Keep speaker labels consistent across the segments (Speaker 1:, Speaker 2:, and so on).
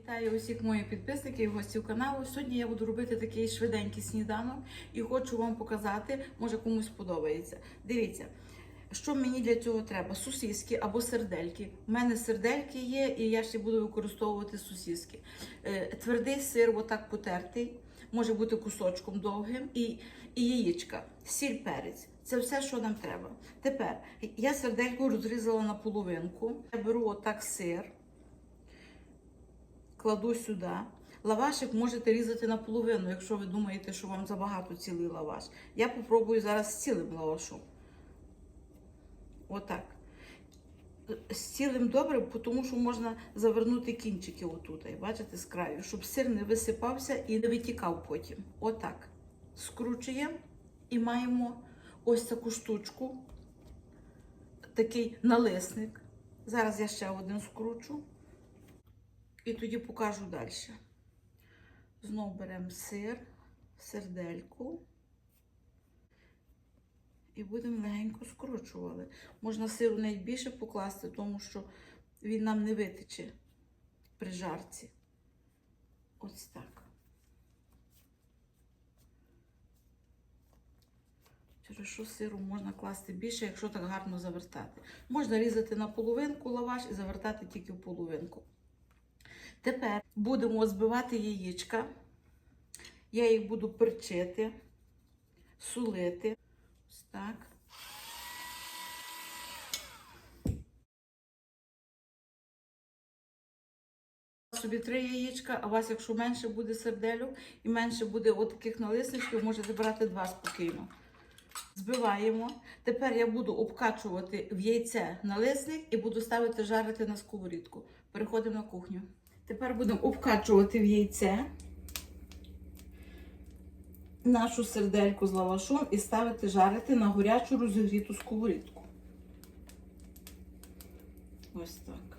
Speaker 1: Вітаю усіх моїх підписників і гостів каналу. Сьогодні я буду робити такий швиденький сніданок і хочу вам показати, може комусь подобається. Дивіться, що мені для цього треба? Сусіски або сердельки. У мене сердельки є, і я ще буду використовувати сусіски. Е, Твердий сир, отак потертий, може бути кусочком довгим, і, і яєчка, сіль, перець. Це все, що нам треба. Тепер я сердельку розрізала на половинку. Я беру отак сир кладу сюди. Лавашик можете різати наполовину, якщо ви думаєте, що вам забагато цілий лаваш. Я попробую зараз з цілим лавашом. Отак. З цілим добре, тому що можна завернути кінчики отут, бачите, з краю, щоб сир не висипався і не витікав потім. Отак. Скручуємо і маємо ось таку штучку, такий налисник. Зараз я ще один скручу. І тоді покажу далі. Знову беремо сир, сердельку. І будемо легенько скручували. Можна сиру навіть більше покласти, тому що він нам не витече при жарці. Ось так. Через що сиру можна класти більше, якщо так гарно завертати. Можна різати на половинку лаваш і завертати тільки в половинку. Тепер будемо збивати яєчка. Я їх буду перчити, сулити. Ось так. Собі три яєчка, а у вас, якщо менше буде сердельок і менше буде от таких налисничків, можете брати два спокійно. Збиваємо. Тепер я буду обкачувати в яйце налисник і буду ставити жарити на сковорідку. Переходимо на кухню. Тепер будемо обкачувати в яйце нашу сердельку з лавашом і ставити жарити на горячу розігріту сковорідку. Ось так.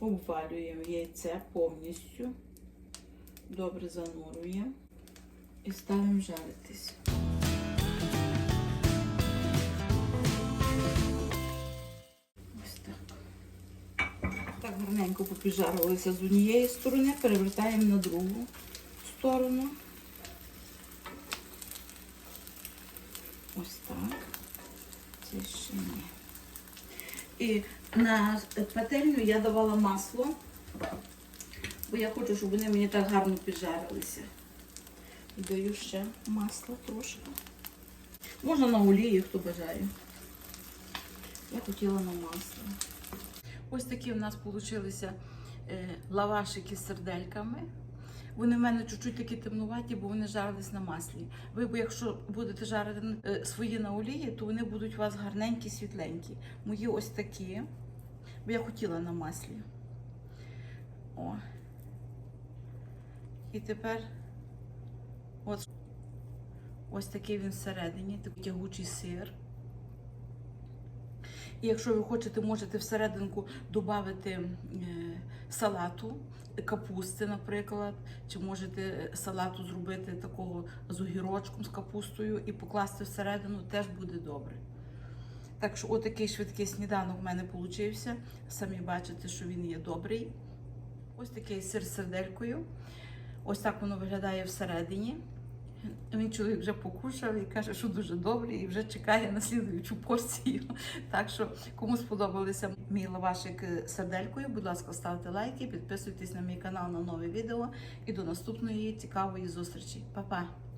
Speaker 1: Обвалюємо яйце повністю. Добре занурюємо і ставимо жаритись. Гарненько попіжарилися з однієї сторони, перевертаємо на другу сторону. Ось так. Це ще ні. І на пательню я давала масло, бо я хочу, щоб вони мені так гарно піджарилися. Даю ще масла трошки. Можна на олії, хто бажає. Я хотіла на масло. Ось такі в нас вийшли лавашики з сердельками. Вони в мене чуть-чуть такі темнуваті, бо вони жарились на маслі. Ви, якщо будете жарити е, свої на олії, то вони будуть у вас гарненькі, світленькі. Мої ось такі, бо я хотіла на маслі. О. І тепер от, ось такий він всередині, такий тягучий сир. І якщо ви хочете, можете всерединку додати е, салату, капусти, наприклад, чи можете салату зробити такого з огірочком, з капустою і покласти всередину, теж буде добре. Так що, отакий швидкий сніданок в мене вийшов. Самі бачите, що він є добрий. Ось такий сир з серделькою. Ось так воно виглядає всередині. Мій чоловік вже покушав і каже, що дуже добре, і вже чекає на слідуючу порцію. Так що, кому сподобалися мій лавашик серделькою, будь ласка, ставте лайки, підписуйтесь на мій канал на нові відео і до наступної цікавої зустрічі. Па-па!